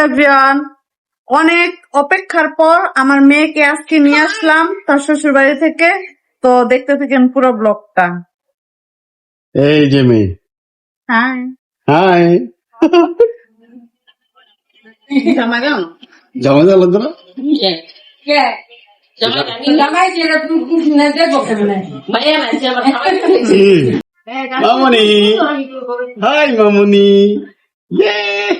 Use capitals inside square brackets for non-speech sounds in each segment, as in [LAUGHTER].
Everyone অনেক অপেক্ষার পর আমার মেয়েকে আজকে নিয়ে আসলাম তার শ্বশুর বাড়ি থেকে। তো দেখতে থাকেন পুরো ব্লগটা। এই যে মেয়ে হ্যাঁ হাই। জামা কেন জামা জাল তো না মামুনি। হাই মামুনি। ইয়ে।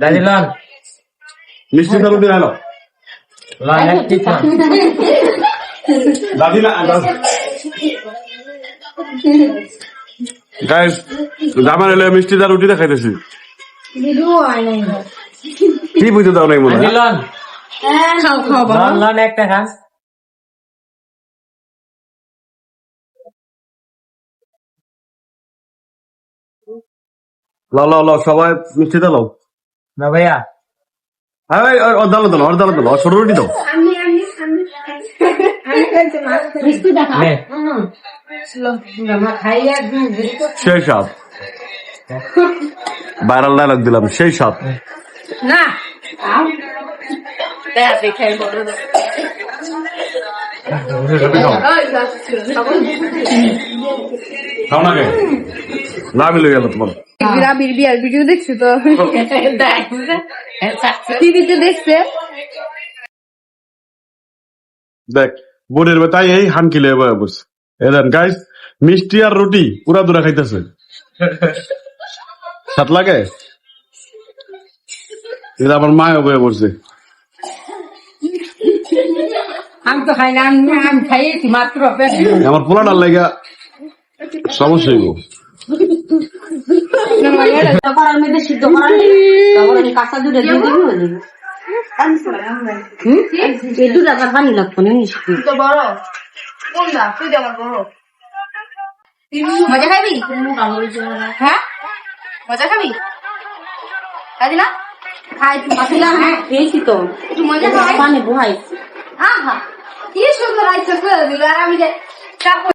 দাদি লন মিষ্টি দালু দিয়ে আলো। লন একটি লন দাদি না গাইস জামার এলে মিষ্টি দাল রুটি দেখাইতেছি। কি বুঝতে দাও নাই মনে লন লন একটা খান। লাও লাও লাও সবাই মিষ্টি দাও লাও। না ভাইয়া। হ্যাঁ ভাই ওর দালো দাও ওর দালো দাও ওর ছোট রুটি দাও। সেই সাপ ভাইরাল ডায়লগ দিলাম সেই সাপ খাও না না মিলে গেল তোমার। রাবির বিয়ার ভিডিও দেখছি তো? টিভিতে দেখছে। দেখ বোনের বেতাই এই হানকিলে বস এদেন গাইস মিষ্টি আর রুটি পুরা দুরা খাইতেছে। সাত লাগে? এটা আমার মায় বয়ে বসছে। আমি তো খাই না আমি আমি খাইয়েছি মাত্র আমার পোলাটার লেগা সমস্যা হইব। [LAUGHS] করার মধ্যে সিদ্ধ করার তখন আমি কাঁচা দুধে দিয়ে দিবি। হুম? এই দুধ আবার পানি লাগতো না তো বড়। কোনটা তুই আমার বড়। মজা খাবি? হ্যাঁ? মজা খাবি? খাবি না? খাই আসলাম হ্যাঁ খেয়েছি তো। একটু মজা খাই। পানি বহাই। আহা কি সুন্দর আইসা করে দিল। আর আমি যে